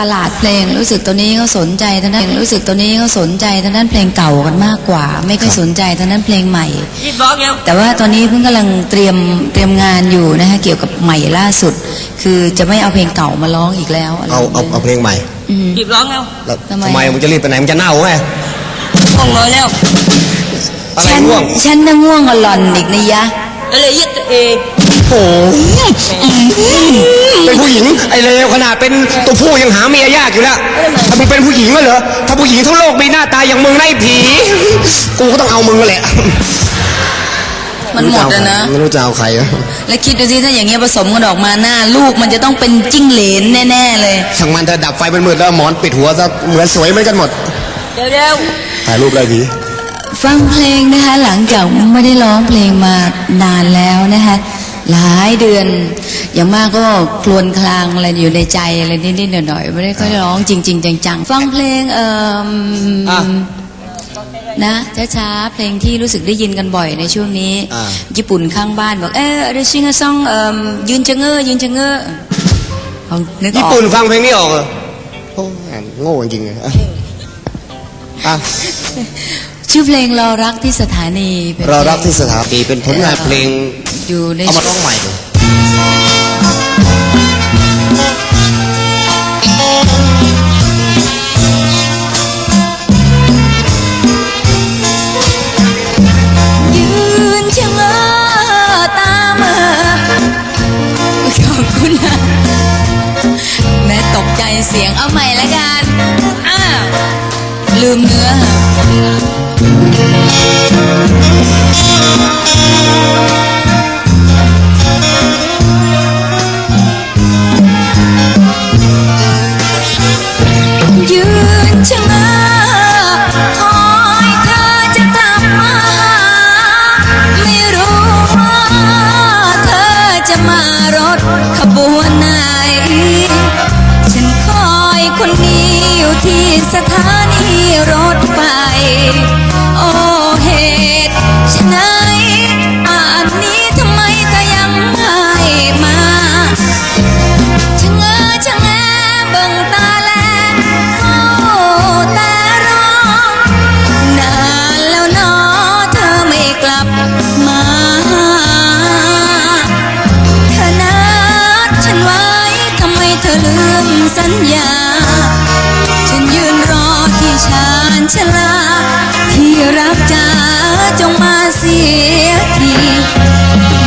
ตลาดเพลงรู้สึกตัวนี้เขาสนใจทางด้านรู้สึกตัวนี้เขาสนใจทางด้านเพลงเก่ากันมากกว่า ไม่ค่อยสนใจทางด้านเพลงใหม่ยี่สิบสองเอวแต่ว่าตอนนี้เพิ่งกำลังเตรียมเตรียมงานอยู่นะคะเกี่ยวกับใหม่ล่าสุด คือจะไม่เอาเพลงเก่ามาร้องอีกแล้วะไรเอาเอาเอาเพลงใหม่อืมยี่สิบสองเอวแล้วทำไมทำไมมึงจะรีบไปไหนมึงจะเน่าไงง่วงนอนแล้วอะไรฉันง่วงฉันน่ะง่วงกับหล่อนอีกนะยะ อะไรยึดเอโอ้เป็นผู้หญิงไอ้เลวขนาดเป็นตัวผู้ยังหาเมียยากอยู่แล้วถ้ามึงเป็นผู้หญิงก็เหรอถ้าผู้หญิงทั้งโลกมีหน้าตาอย่างมึงได้ผี กูก็ต้องเอามึงแหละมันหมดอะนะไม่รู้จะเอาใครอะแล้วคิดดูสิถ้าอย่างเงี้ยผสมกันออกมาหน้า ลูกมันจะต้องเป็นจิ้งเหลนแน่ๆเลยช่างมันเธอดับไฟมันมืดแล้วหมอนปิดหัวซะเหมือนสวยเหมือนกันหมดเดี๋ยวเดี๋ยวถ่ายรูปเลยผี ฟังเพลงนะคะหลังจากไม่ได้ร้องเพลงมานานแล้วนะคะหลายเดือน อย่างมากก็ครวญคลางอะไรอยู่ในใจอะไรนิดๆหน่อยๆไม่ได้ค่อยร้องจริง ๆ จังๆ ฟังเพลงเอ่อออะนะช้าๆเพลงที่รู้สึกได้ยินกันบ่อยในช่วงนี้อ่าญี่ปุ่นข้างบ้านบอกเออเดชิงซองเอ่อยืนจะเง้อยืนจะเง้อลองนึกอญี่อกปุ่นฟังเพลงนี้ออกเหรอโอ้อ่านโง่จริงๆเลยอะอะ ชื่อเพลงรอรักที่สถานีเป็นเรารักที่สถานีเป็นผลงานเพลงอยู่ในเอามาร้องใหม่ดูยืนเชะเง้อตาเมื่อขอบคุณนะแม่ตกใจเสียงเอาใหม่ละกัน อ้าว ลืมเนื้อ ค่ะ สัญญา ฉันยืนรอที่ชานชลา ที่รักจ๋าจงมาเสียที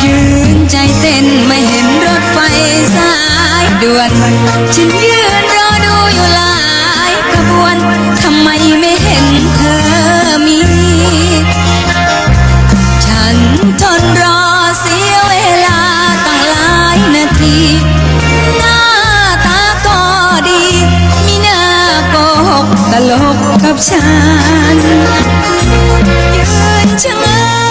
ยืนใจเต้นไม่เห็นรถไฟสายด่วน ฉันยืน ตลกกับฉันยืนชะเง้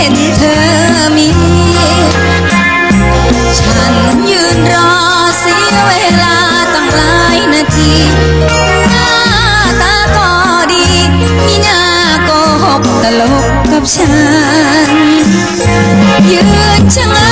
ห็นเธอมี ฉันยืนรอเสียเวลาตั้งหลายนาทีหน้าตาก็ดี มีหน้าโกหกตลกกับฉัน ยืนชะเง้